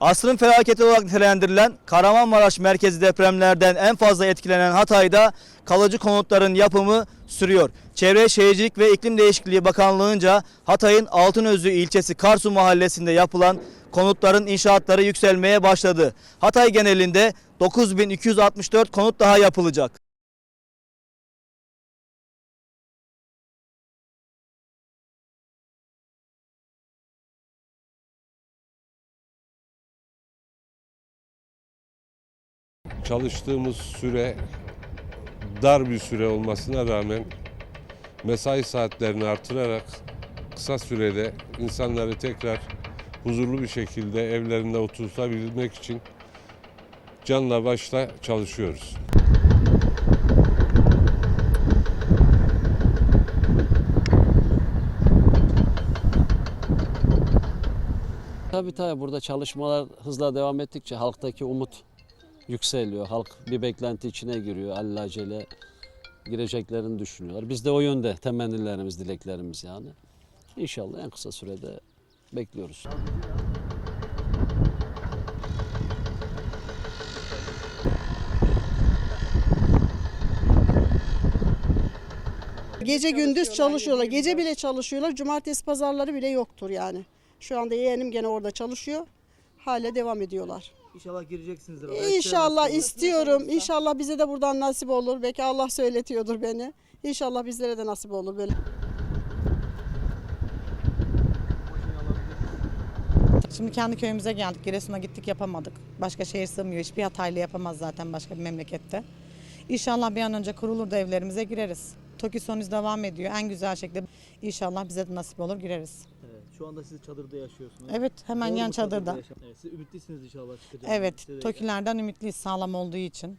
Asrın felaketi olarak nitelendirilen Kahramanmaraş merkezi depremlerden en fazla etkilenen Hatay'da kalıcı konutların yapımı sürüyor. Çevre Şehircilik ve İklim Değişikliği Bakanlığı'nca Hatay'ın Altınözü ilçesi Karsu mahallesinde yapılan konutların inşaatları yükselmeye başladı. Hatay genelinde 9264 konut daha yapılacak. Çalıştığımız süre dar bir süre olmasına rağmen mesai saatlerini artırarak kısa sürede insanları tekrar huzurlu bir şekilde evlerinde oturtabilmek için canla başla çalışıyoruz. Tabii tabii burada çalışmalar hızla devam ettikçe halktaki umut yükseliyor. Halk bir beklenti içine giriyor. Allacele gireceklerini düşünüyorlar. Biz de o yönde temennilerimiz, dileklerimiz yani. İnşallah en kısa sürede bekliyoruz. Gece gündüz çalışıyorlar. Gece bile çalışıyorlar. Cumartesi pazarları bile yoktur yani. Şu anda yeğenim gene orada çalışıyor. Hala devam ediyorlar. İnşallah gireceksinizdir. İnşallah istiyorum. İnşallah bize de buradan nasip olur. Belki Allah söyletiyordur beni. İnşallah bizlere de nasip olur böyle. Şimdi kendi köyümüze geldik. Giresun'a gittik yapamadık. Başka şehir sığmıyor. Hiçbir Hataylı yapamaz zaten başka bir memlekette. İnşallah bir an önce kurulur da evlerimize gireriz. TOKİ sonuz devam ediyor. En güzel şekilde İnşallah bize de nasip olur gireriz. Şu anda siz çadırda yaşıyorsunuz. Evet hemen Doğru yan mu çadırda. yaşam- Evet, siz ümitlisiniz inşallah çıkacak. Evet Size de- TOKİ'lerden ümitliyiz sağlam olduğu için.